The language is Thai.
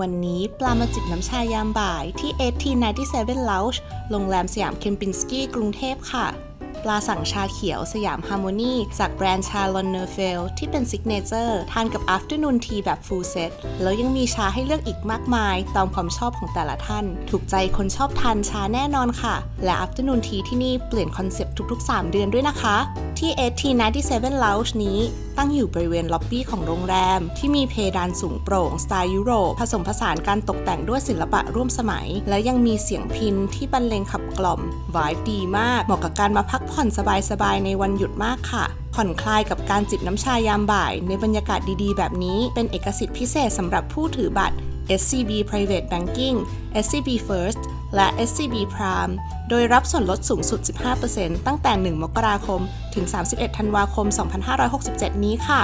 วันนี้ปลามาจิบน้ำชายามบ่ายที่ 1897 Lounge โรงแรมสยามเคมปินสกี้กรุงเทพค่ะ ปลาสั่งชาเขียวสยามฮาร์โมนีจากแบรนด์ชาลอนเนอร์เฟลที่เป็นซิกเนเจอร์ทานกับ Afternoon Tea แบบ Full Set แล้วยังมีชาให้เลือกอีกมากมาย ตามความชอบของแต่ละท่าน ถูกใจคนชอบทานชาแน่นอนค่ะ และ Afternoon Tea ที่นี่เปลี่ยนคอนเซปต์ทุกๆ 3 เดือนด้วยนะคะที่ 1897 Lounge นี้ตั้งอยู่บริเวณล็อบบี้ของโรงแรม ที่มีเพดานสูงโปร่งสไตล์ยุโรป ผสมผสานการตกแต่งด้วยศิลปะร่วมสมัย และยังมีเสียงพินที่บรรเลงขับกล่อมวายดีมาก เหมาะกับการมาพักผ่อนสบายๆ ในวันหยุดมากค่ะ ผ่อนคลายกับการจิบน้ำชายามบ่าย ในบรรยากาศดีๆ แบบนี้ เป็นเอกสิทธิ์พิเศษสำหรับผู้ถือบัตร SCB Private Banking SCB First และ SCB Prime โดยรับส่วนลดสูงสุด 15%ตั้งแต่ 1 มกราคม ถึง 31 ธันวาคม 2567 นี้ค่ะ